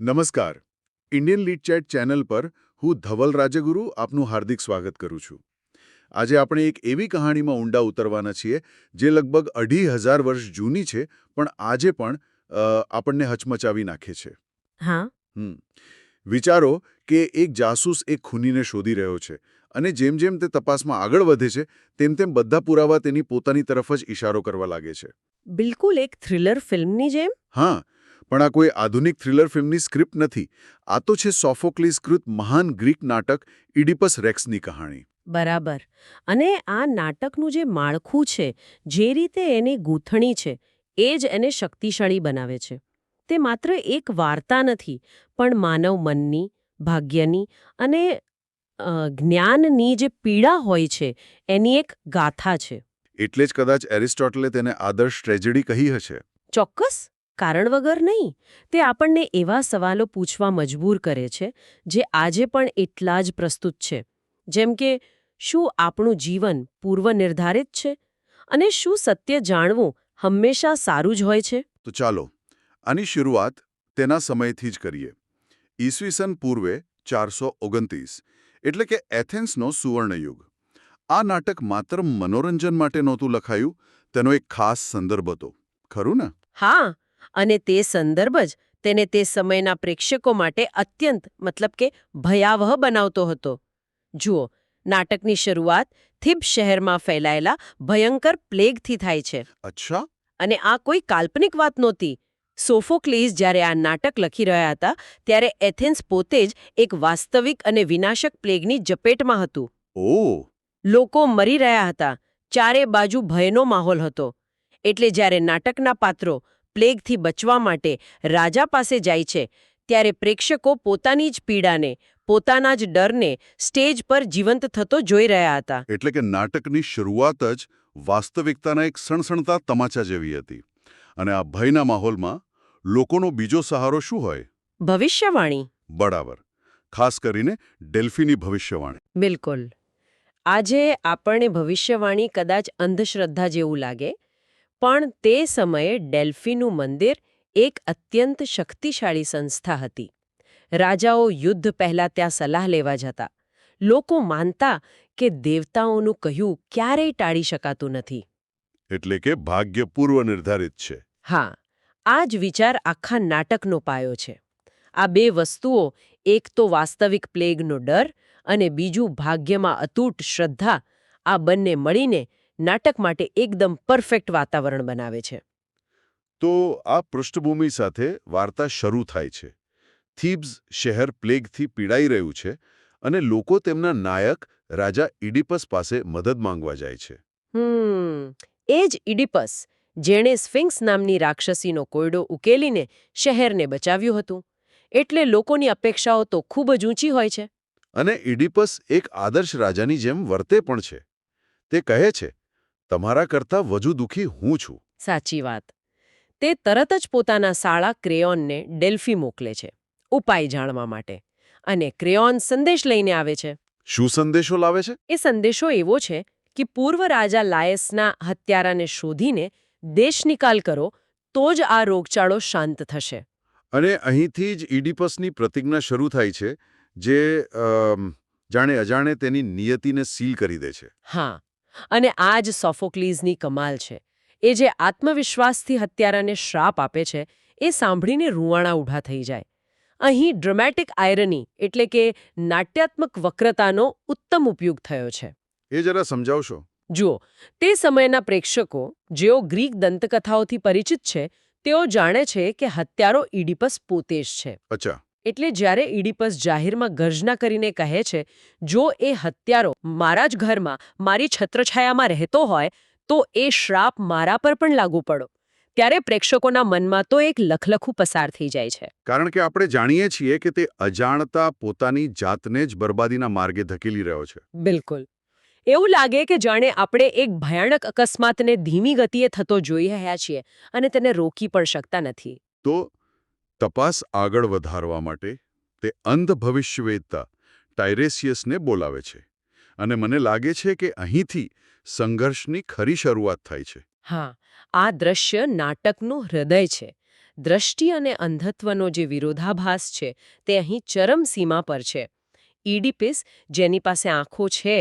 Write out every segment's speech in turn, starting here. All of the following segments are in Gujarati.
નમસ્કાર. ઇન્ડિયન લીડ ચેટ ચેનલ પર હું ધવલ રાજગુરુ આપનું હાર્દિક સ્વાગત કરું છું. આજે આપણે એક એવી કહાણીમાં ઊંડા ઉતરવાના છીએ જે લગભગ અઢી હજાર વર્ષ જૂની છે પણ આજે પણ આપણને હચમચાવી નાખે છે. હા. હમ. વિચારો કે એક જાસૂસ એક ખૂનીને શોધી રહ્યો છે અને જેમ જેમ તે તપાસમાં આગળ વધે છે તેમ તેમ બધા પુરાવા તેની પોતાની તરફ જ ઇશારો કરવા લાગે છે. બિલકુલ એક થ્રિલર ફિલ્મની જેમ? હા. પણ આ કોઈ આધુનિક થ્રિલર ફિલ્મની સ્ક્રિપ્ટ નથી. આ તો છે સોફોક્લિસકૃત મહાન ગ્રીક નાટક ઇડિપસ રેક્સની કહાણી. બરાબર. અને આ નાટકનું જે માળખું છે જે રીતે એની ગૂંથણી છે એ જ એને શક્તિશાળી બનાવે છે. તે માત્ર એક વાર્તા નથી પણ માનવ મનની ભાગ્યની અને જ્ઞાનની જે પીડા હોય છે એની એક ગાથા છે. એટલે જ કદાચ એરિસ્ટોટલે તેને આદર્શ ટ્રેજેડી કહી હશે. ચોક્કસ. કારણ વગર નહીં તે આપણને એવા સવાલો પૂછવા મજબૂર કરે છે જે આજે પણ એટલા જ પ્રસ્તુત છે. જેમ કે શું આપણું જીવન પૂર્વ નિર્ધારિત છે? અને શું સત્ય જાણવું હંમેશા સારું જ હોય છે? તો ચાલો આની શરૂઆત તેના સમયથી જ કરીએ. ઈસવીસન પૂર્વે ચારસો ઓગણત્રીસ એટલે કે એથેન્સનો સુવર્ણયુગ. આ નાટક માત્ર મનોરંજન માટે નહોતું લખાયું તેનો એક ખાસ સંદર્ભ હતો. ખરું ને? હા. અને તે સંદર્ભ જ તેને તે સમયના પ્રેક્ષકો માટે અત્યંત મતલબ કે ભયાવહ બનાવતો હતો. જુઓ નાટકની શરૂઆત થિબ શહેરમાં ફેલાયેલા ભયંકર પ્લેગથી થાય છે. અચ્છા. અને આ કોઈ કાલ્પનિક વાત નહોતી. સોફોક્લીસ જ્યારે આ નાટક લખી રહ્યા હતા ત્યારે એથેન્સ પોતે જ એક વાસ્તવિક અને વિનાશક પ્લેગની જપેટમાં હતું. ઓ. લોકો મરી રહ્યા હતા. ચારે બાજુ ભયનો માહોલ હતો. એટલે જ્યારે નાટકના પાત્રો પ્લેગથી બચવા માટે રાજા પાસે જાય છે ત્યારે પ્રેક્ષકો પોતાની જ પીડાને પોતાના જ ડરને સ્ટેજ પર જીવંત થતો જોઈ રહ્યા હતા. એટલે કે નાટકની શરૂઆત જ વાસ્તવિકતાના એક સણસણતા તમાચા જેવી હતી. અને આ ભયના માહોલમાં લોકોનો બીજો સહારો શું હોય? ભવિષ્યવાણી. બરાબર. ખાસ કરીને ડેલ્ફીની ભવિષ્યવાણી. બિલકુલ. આજે આપણને ભવિષ્યવાણી કદાચ અંધશ્રદ્ધા જેવું લાગે પણ તે સમયે ડેલ્ફીનું મંદિર એક અત્યંત શક્તિશાળી સંસ્થા હતી. રાજાઓ યુદ્ધ પહેલાં ત્યાં સલાહ લેવા જતા. લોકો માનતા કે દેવતાઓનું કહ્યું ક્યારેય ટાળી શકાતું નથી. એટલે કે ભાગ્ય પૂર્વ નિર્ધારિત છે. હા આ જ વિચાર આખા નાટકનો પાયો છે. આ બે વસ્તુઓ એક તો વાસ્તવિક પ્લેગનો ડર અને બીજું ભાગ્યમાં અતૂટ શ્રદ્ધા આ બંને મળીને નાટક માટે એકદમ પરફેક્ટ વાતાવરણ બનાવે છે. તો આ પૃષ્ઠભૂમિ સાથે વાર્તા શરૂ થાય છે. થીબ્સ શહેર પ્લેગથી પીડાઈ રહ્યું છે અને લોકો તેમના નાયક રાજા ઇડિપસ પાસે મદદ માંગવા જાય છે. હમ એ જ ઇડિપસ જેણે સ્ફિંક્સ નામની રાક્ષસીનો કોયડો ઉકેલીને શહેરને બચાવ્યું હતું. એટલે લોકોની અપેક્ષાઓ તો ખૂબ જ ઊંચી હોય છે. અને ઇડિપસ એક આદર્શ રાજાની જેમ વર્તે પણ છે. તે કહે છે તમારા કરતાં વધુ દુઃખી હું છું. સાચી વાત. તે તરત જ પોતાના શાળા ક્રેયોનને ડેલ્ફી મોકલે છે ઉપાય જાણવા માટે. અને ક્રેયોન સંદેશ લઈને આવે છે. શું સંદેશો લાવે છે? એ સંદેશો એવો છે કે પૂર્વ રાજા લાયસના હત્યારાને શોધીને દેશ નિકાલ કરો તો જ આ રોગચાળો શાંત થશે. અને અહીંથી જ ઇડિપસની પ્રતિજ્ઞા શરૂ થાય છે જે જાણે અજાણે તેની નિયતિને સીલ કરી દે છે. હા. અને આ જ સોફોક્લીઝની કમાલ છે. એ જે આત્મવિશ્વાસથી હત્યારાને શ્રાપ આપે છે એ સાંભળીને રૂવાણા ઊભા થઈ જાય. અહીં ડ્રામેટિક આયરની એટલે કે નાટ્યાત્મક વક્રતાનો ઉત્તમ ઉપયોગ થયો છે. એ જરા સમજાવશો? જુઓ તે સમયના પ્રેક્ષકો જેઓ ગ્રીક દંતકથાઓથી પરિચિત છે તેઓ જાણે છે કે હત્યારો ઇડિપસ પોતે જ છે. અચ્છા. એટલે જ્યારે ઇડિપસ જાહેરમાં ગર્જના કરીને કહે છે જો એ હત્યારો મારા જ ઘરમાં મારી છત્રછાયામાં રહેતો હોય તો એ શ્રાપ મારા પર પણ લાગુ પડો. ત્યારે પ્રેક્ષકોના મનમાં તો એક લખલખું પસાર થઈ જાય છે. કારણ કે આપણે જાણીએ છીએ કે તે અજાણતા પોતાની જાતને જ બરબાદીના માર્ગે ધકેલી રહ્યો છે. બિલકુલ. એવું લાગે કે જાણે આપણે એક ભયાનક અકસ્માતને ધીમી ગતિએ થતો જોઈ રહ્યા છીએ અને તેને રોકી પણ શકતા નથી. તો તપાસ આગળ વધારવા માટે તે અંધ ભવિષ્યવેદતા ટાઇરેસિયસને બોલાવે છે અને મને લાગે છે કે અહીંથી સંઘર્ષની ખરી શરૂઆત થાય છે. હા આ દ્રશ્ય નાટકનું હૃદય છે. દ્રષ્ટિ અને અંધત્વનો જે વિરોધાભાસ છે તે અહીં ચરમસીમા પર છે. ઈડીપિસ જેની પાસે આંખો છે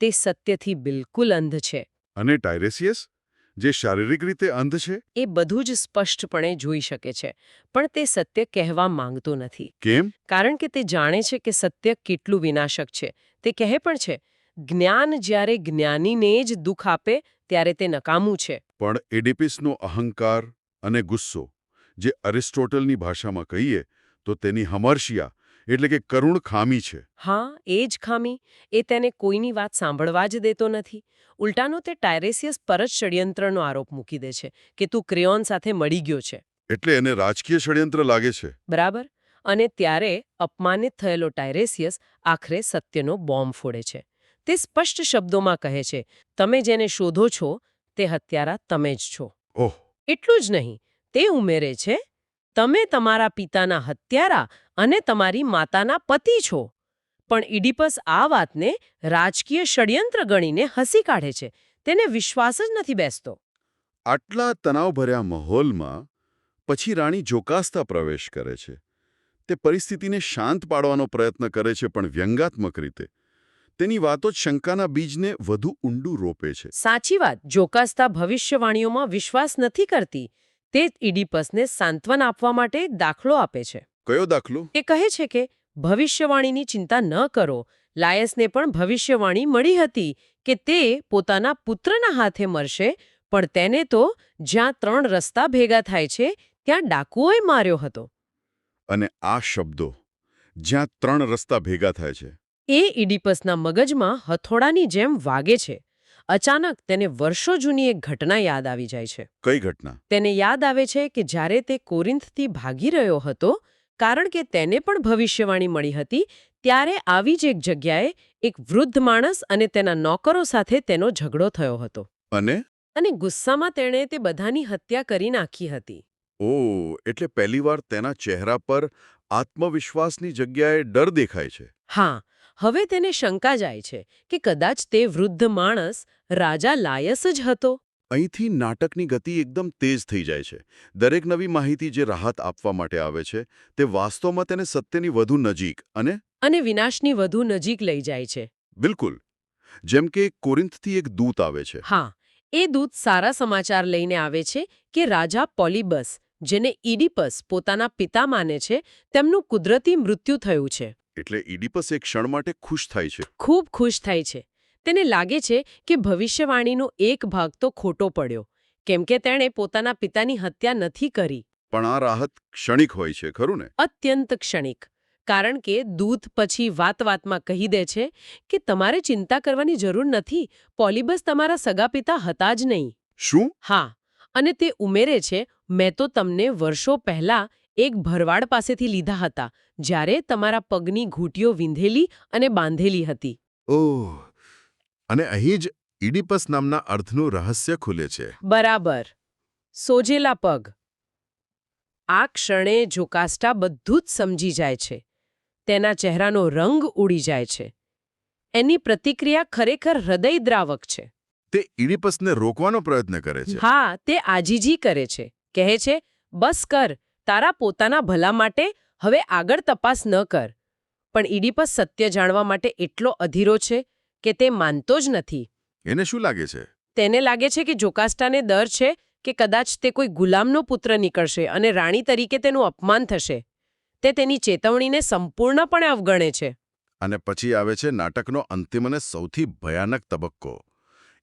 તે સત્યથી બિલકુલ અંધ છે. અને ટાઇરેસિયસ જે શારીરિક રીતે અંધ છે? એ બધું જ સ્પષ્ટપણે જોઈ શકે છે પણ તે સત્ય કહેવા માંગતો નથી. કેમ? કારણ કે તે જાણે છે કે સત્ય કેટલું વિનાશક છે. તે કહે પણ છે જ્ઞાન જ્યારે જ્ઞાનીને જ દુઃખ આપે ત્યારે તે નકામું છે. પણ એડિપિસનો અહંકાર અને ગુસ્સો જે અરિસ્ટોટલની ભાષામાં કહીએ તો તેની હમર્શિયા એટલે કે કરુણ ખામી છે. હા એ જ ખામી. એ તેને કોઈની વાત સાંભળવા જ દેતો નથી. ઉલટાનો તે ટાયરેસિયસ પર જ ષડયંત્રનો આરોપ મૂકી દે છે કે તું ક્રેયોન સાથે મળી ગયો છે. એટલે એને રાજકીય ષડયંત્ર લાગે છે. બરાબર? અને ત્યારે અપમાનિત થયેલો ટાયરેસિયસ આખરે સત્યનો બોમ્બ ફોડે છે. તે સ્પષ્ટ શબ્દોમાં કહે છે તમે જેને શોધો છો તે હત્યારા તમે જ છો. ઓહ. એટલું જ નહીં તે ઉમેરે છે તમે તમારા પિતાના હત્યારા અને તમારી માતાના પતિ છો. પણ ઇડિપસ આ વાતને રાજકીય ષડયંત્ર ગણીને હસી કાઢે છે. તેને વિશ્વાસ જ નથી બેસતો. આટલા તણાવભર્યા માહોલમાં પછી રાણી જોકાસ્તા પ્રવેશ કરે છે. તે પરિસ્થિતિને શાંત પાડવાનો પ્રયત્ન કરે છે પણ વ્યંગાત્મક રીતે. તેની વાતો જ શંકાના બીજને વધુ ઊંડું રોપે છે. સાચી વાત જોકાસ્તા ભવિષ્યવાણીઓમાં વિશ્વાસ નથી કરતી. તે ઇડિપસને સાંત્વન આપવા માટે દાખલો આપે છે. કયો દાખલો? એ કહે છે કે ભવિષ્યવાણીની ચિંતા ન કરો. લાયસને પણ ભવિષ્યવાણી મળી હતી કે તે પોતાના પુત્રના હાથે મરશે પણ તેને તો જ્યાં ત્રણ રસ્તા ભેગા થાય છે ત્યાં ડાકુઓએ માર્યો હતો. અને આ શબ્દો જ્યાં ત્રણ રસ્તા ભેગા થાય છે. એ ઇડિપસના મગજમાં હથોડાની જેમ વાગે છે. અચાનક તેને વર્ષો જૂની એક ઘટના યાદ આવી જાય છે. કઈ ઘટના? તેને યાદ આવે છે કે જ્યારે તે કોરિન્થથી ભાગી રહ્યો હતો કારણ કે તેને પણ ભવિષ્યવાણી મળી હતી ત્યારે આવી જ એક જગ્યાએ એક વૃદ્ધ માણસ અને તેના નોકરો સાથે તેનો ઝઘડો થયો હતો. અને? અને ગુસ્સામાં તેણે તે બધાની હત્યા કરી નાખી હતી. ઓ એટલે પહેલીવાર તેના ચહેરા પર આત્મવિશ્વાસની જગ્યાએ ડર દેખાય છે. હા હવે તેને શંકા જાય છે કે કદાચ તે વૃદ્ધ માણસ રાજા લાયસ જ હતો. અહીંથી નાટકની ગતિ એકદમ તેજ થઈ જાય છે. દરેક નવી માહિતી જે રાહત આપવા માટે આવે છે તે વાસ્તવમાં તેને સત્યની વધુ નજીક અને અને વિનાશની વધુ નજીક લઈ જાય છે. બિલકુલ. જેમ કે કોરિન્થથી એક દૂત આવે છે. હા એ દૂત સારા સમાચાર લઈને આવે છે કે રાજા પોલિબસ જેને ઇડિપસ પોતાના પિતા માને છે તેમનું કુદરતી મૃત્યુ થયું છે. એટલે ઈડિપસ એક ક્ષણ માટે ખુશ થાય છે. ખૂબ ખુશ થાય છે. તેને લાગે છે કે ભવિષ્યવાણીનો એક ભાગ તો ખોટો પડ્યો કેમ કે તેણે પોતાના પિતાની હત્યા નથી કરી. પણ આ રાહત ક્ષણિક હોય છે ખરું ને? અત્યંત ક્ષણિક કારણ કે દૂત પછી વાત વાતમાં કહી દે છે કે તમારે ચિંતા કરવાની જરૂર નથી પોલિબસ તમારા સગા પિતા હતા જ નહીં. શું? હા અને તે ઉમેરે છે મેં તો તમને વર્ષો પહેલા એક ભરવાડ પાસેથી લીધા હતા જ્યારે તમારા પગની ઘૂંટીઓ વિંધેલી અને બાંધેલી હતી. ઓહ અને અહીં જ ઇડિપસ નામના અર્થનું રહસ્ય ખુલે છે. બરાબર. સોજેલા પગ. આ ક્ષણે જોકાસ્ટા બધું જ સમજી જાય છે. તેના ચહેરાનો રંગ ઉડી જાય છે. એની પ્રતિક્રિયા ખરેખર હૃદયદ્રાવક છે. તે ઇડિપસને રોકવાનો પ્રયત્ન કરે છે. હા તે આજીજી કરે છે. કહે છે બસ કર તારા પોતાના ભલા માટે હવે આગળ તપાસ ન કર. પણ ઇડિપસ સત્ય જાણવા માટે એટલો અધીરો છે કે તે માનતો જ નથી. એને શું લાગે છે? તેને લાગે છે કે જોકાસ્ટાને ડર છે કે કદાચ તે કોઈ ગુલામનો પુત્ર નીકળશે અને રાણી તરીકે તેનું અપમાન થશે. તે તેની ચેતવણીને સંપૂર્ણપણે અવગણે છે. અને પછી આવે છે નાટકનો અંતિમ અને સૌથી ભયાનક તબક્કો.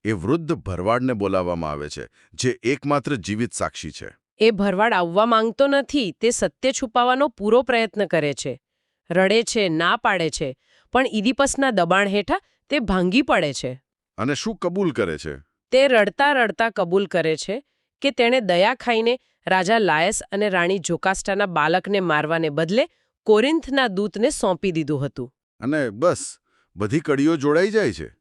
એ વૃદ્ધ ભરવાડને બોલાવવામાં આવે છે જે એકમાત્ર જીવિત સાક્ષી છે. એ ભરવાડ આવવા માંગતો નથી તે સત્ય છુપાવવાનો પૂરો પ્રયત્ન કરે છે. રડે છે ના પાડે છે પણ ઇદિપસના દબાણ હેઠળ તે ભાંગી પડે છે. અને શું કબૂલ કરે છે? તે રડતા રડતા કબૂલ કરે છે કે તેણે દયા ખાઈને રાજા લાયસ અને રાણી જોકાસ્ટાના બાલકને મારવાને બદલે કોરિન્થના દૂતને સોંપી દીધું હતું. અને બસ બધી કડીઓ જોડાઈ જાય છે.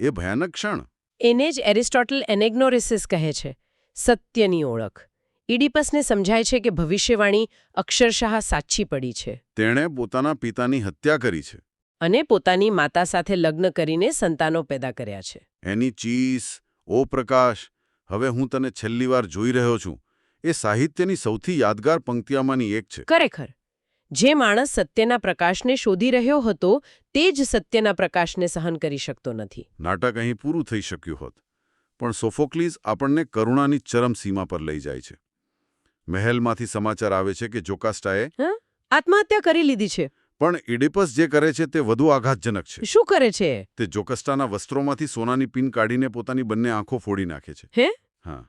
એ ભયાનક ક્ષણ. એને જ એરિસ્ટોટલ એનેગ્નોરિસિસ કહે છે સત્યની ઓળખ. ઇડિપસને સમજાય છે કે ભવિષ્યવાણી અક્ષરશઃ સાચી પડી છે. તેણે પોતાના પિતાની હત્યા કરી છે. અને પોતાની માતા સાથે લગ્ન કરીને સંતાનો પેદા કર્યા છે. એની ચીસ ઓ પ્રકાશ હવે હું તને છેલ્લી વાર જોઈ રહ્યો છું. એ સાહિત્યની સૌથી યાદગાર પંક્તિઓમાંની એક છે. ખરેખર. જે માણસ સત્યના પ્રકાશને શોધી રહ્યો હતો તે જ સત્યના પ્રકાશને સહન કરી શકતો નથી. નાટક અહીં પૂરું થઈ શક્યું હોત. પણ સોફોક્લીઝ આપણને કરુણાની ચરમસીમા પર લઈ જાય છે. મહેલમાંથી સમાચાર આવે છે કે જોકાસ્ટાએ આત્મહત્યા કરી લીધી છે. પણ ઇડિપસ જે કરે છે તે વધુ આઘાતજનક છે. શું કરે છે? તે જોકસ્ટાના વસ્ત્રોમાંથી સોનાની પિન કાઢીને પોતાની બંને આંખો ફોડી નાખે છે. હે? હા.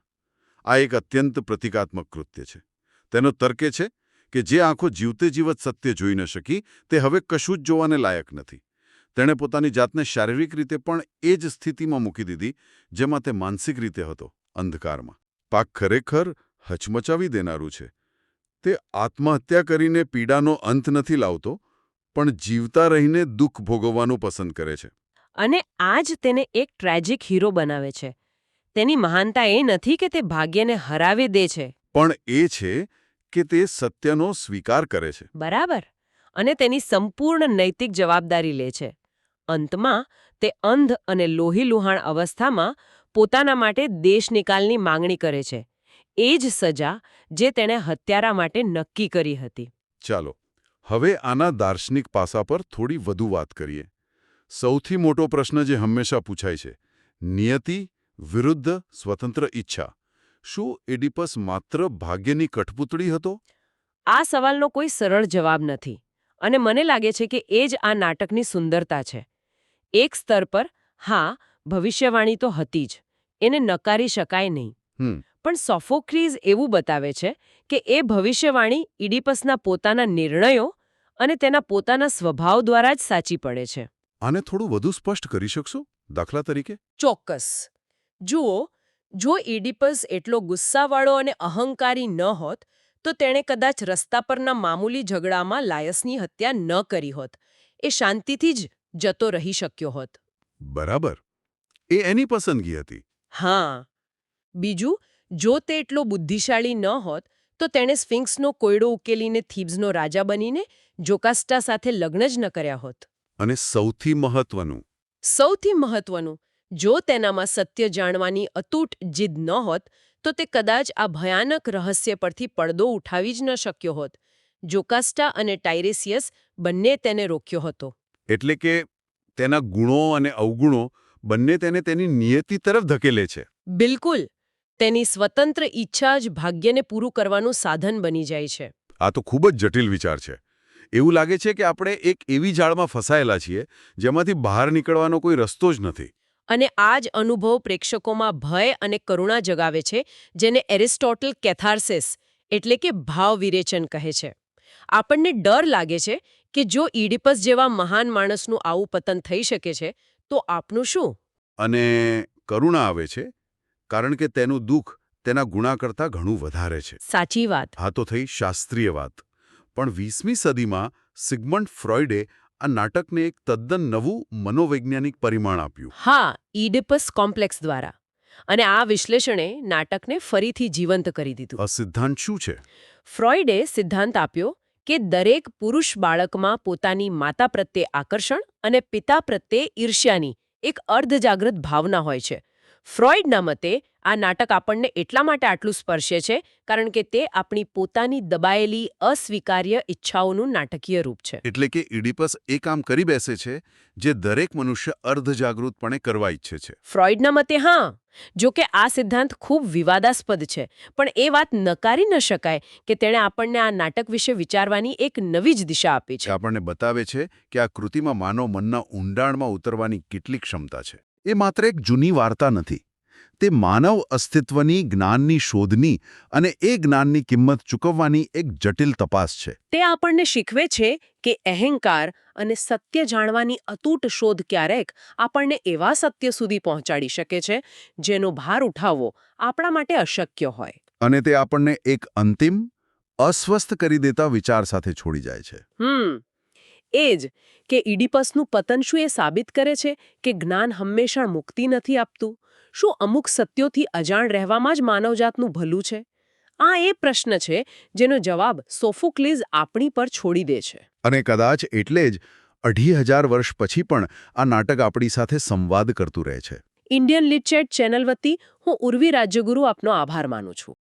આ એક અત્યંત પ્રતિકાત્મક કૃત્ય છે. તેનો તર્કે છે કે જે આંખો જીવતે જીવત સત્ય જોઈ ન શકી તે હવે કશું જ જોવાને લાયક નથી. તેણે પોતાની જાતને શારીરિક રીતે પણ એ જ સ્થિતિમાં મૂકી દીધી જેમાં તે માનસિક રીતે હતો અંધકારમાં. પાક ખરેખર હચમચાવી દેનારું છે. તે આત્મહત્યા કરીને પીડાનો અંત નથી લાવતો પણ જીવતા રહીને દુઃખ ભોગવવાનું પસંદ કરે છે. અને આ જ તેને એક ટ્રેજિક હીરો બનાવે છે. તેની મહાનતા એ નથી કે તે ભાગ્યને હરાવી દે છે. પણ એ છે કે તે સત્યનો સ્વીકાર કરે છે. બરાબર. અને તેની સંપૂર્ણ નૈતિક જવાબદારી લે છે. અંતમાં તે અંધ અને લોહીલુહાણ અવસ્થામાં પોતાના માટે દેશ નિકાલની માંગણી કરે છે. એ જ સજા જે તેણે હત્યારા માટે નક્કી કરી હતી. ચાલો હવે આના દાર્શનિક પાસા પર થોડી વધુ વાત કરીએ. સૌથી મોટો પ્રશ્ન જે હંમેશા પૂછાય છે નિયતિ વિરુદ્ધ સ્વતંત્ર ઈચ્છા. શું એડિપસ માત્ર ભાગ્યની કઠપૂતળી હતો? આ સવાલનો કોઈ સરળ જવાબ નથી અને મને લાગે છે કે એ જ આ નાટકની સુંદરતા છે. એક સ્તર પર હા ભવિષ્યવાણી તો હતી જ એને નકારી શકાય નહીં. પણ સોફોક્રીઝ એવું બતાવે છે કે એ ભવિષ્યવાણી ઇડિપસના પોતાના નિર્ણયો અને તેના પોતાના સ્વભાવ દ્વારા જ સાચી પડે છે. આને થોડું વધુ સ્પષ્ટ કરી શકશો દાખલા તરીકે? ચોક્કસ. જુઓ જો ઇડિપસ એટલો ગુસ્સાવાળો અને અહંકારી ન હોત તો તેણે કદાચ રસ્તા પરના મામૂલી ઝઘડામાં લાયસની હત્યા ન કરી હોત. એ શાંતિથી જ જતો રહી શક્યો હોત. બરાબર. એ એની પસંદગી હતી. હા. બીજું જો તે એટલો બુદ્ધિશાળી ન હોત તો તેણે સ્ફિંક્સનો કોયડો ઉકેલીને થીબ્સનો રાજા બનીને જોકાસ્ટા સાથે લગ્ન જ ન કર્યા હોત. અને સૌથી મહત્વનું. સૌથી મહત્વનું જો તેનામાં સત્ય જાણવાની અતૂટ જીદ ન હોત તો તે કદાચ આ ભયાનક રહસ્ય પરથી પડદો ઉઠાવી જ ન શક્યો હોત. જોકાસ્ટા અને ટાઇરેસિયસ બંને તેને રોક્યો હતો. એટલે કે તેના ગુણો અને અવગુણો બંને તેને તેની નિયતિ તરફ ધકેલે છે. બિલકુલ. તેની સ્વતંત્ર ઈચ્છા જ ભાગ્યને પૂરું કરવાનું સાધન બની જાય છે. આ તો ખૂબ જ જટિલ વિચાર છે. એવું લાગે છે કે આપણે એક એવી જાળમાં ફસાયેલા છીએ જેમાંથી બહાર નીકળવાનો કોઈ રસ્તો જ નથી. અને આ જ અનુભવ પ્રેક્ષકોમાં ભય અને કરુણા જગાવે છે જેને એરિસ્ટોટલ કેથાર્સિસ એટલે કે ભાવ વિરેચન કહે છે. આપણને ડર લાગે છે કે જો ઈડિપસ જેવા મહાન માણસનું આવું પતન થઈ શકે છે તો આપનું શું? અને કરુણા આવે છે કારણ કે તેનું દુઃખ તેના ગુણા કરતાં ઘણું વધારે છે. સાચી વાત. આ તો થઈ શાસ્ત્રીય વાત. પણ વીસમી સદીમાં સિગમન્ડ ફ્રોઇડે આ નાટકને એક તદ્દન નવું મનોવૈજ્ઞાનિક પરિમાણ આપ્યું. હા ઈડિપસ કોમ્પ્લેક્સ દ્વારા. અને આ વિશ્લેષણે નાટકને ફરીથી જીવંત કરી દીધું. આ સિદ્ધાંત શું છે? ફ્રોઇડે સિદ્ધાંત આપ્યો કે દરેક પુરુષ બાળકમાં પોતાની માતા પ્રત્યે આકર્ષણ અને પિતા પ્રત્યે ઈર્ષ્યાની એક અર્ધજાગૃત ભાવના હોય છે. ફ્રોઇડના મતે આ નાટક આપણને એટલા માટે આટલું સ્પર્શે છે કારણ કે તે આપણી પોતાની દબાયેલી અસ્વીકાર્ય ઈચ્છાઓનું નાટકીય રૂપ છે. એટલે કે ઇડિપસ એ કામ કરી બેસે છે જે દરેક મનુષ્ય અર્ધજાગૃતપણે કરવા ઈચ્છે છે. ફ્રોઇડના મતે હા જો કે આ સિદ્ધાંત ખૂબ વિવાદાસ્પદ છે પણ એ વાત નકારી ન શકાય કે તેણે આપણને આ નાટક વિશે વિચારવાની એક નવી જ દિશા આપી છે. આપણને બતાવે છે કે આ કૃતિમાં માનવ મનના ઊંડાણમાં ઉતરવાની કેટલી ક્ષમતા છે. એ માત્ર એક જૂની વાર્તા નથી. તે માનવ અસ્તિત્વની જ્ઞાનની શોધની અને એ જ્ઞાનની કિંમત ચૂકવવાની એક જટિલ તપાસ છે. તે આપણને શીખવે છે કે અહંકાર અને સત્ય જાણવાની અતૂટ શોધ ક્યારેક આપણને એવા સત્ય સુધી પહોંચાડી શકે છે જેનો ભાર ઉઠાવવો આપણા માટે અશક્ય હોય. અને તે આપણને એક અંતિમ અસ્વસ્થ કરી દેતા વિચાર સાથે છોડી જાય છે. હમ. એ જ કે ઇડિપસનું પતન શું એ સાબિત કરે છે કે જ્ઞાન હંમેશા મુક્તિ નથી આપતું? શું અમુક સત્યોથી અજાણ રહેવામાં જ માનવજાતનું ભલું છે? આ એ પ્રશ્ન છે જેનો જવાબ સોફોક્લિઝ આપણી પર છોડી દે છે. અને કદાચ એટલે જ અઢી હજાર વર્ષ પછી પણ આ નાટક આપણી સાથે સંવાદ કરતું રહે છે. ઇન્ડિયન લિટચેટ ચેનલ વતી હું ઉર્વી રાજ્યગુરુ આપનો આભાર માનું છું.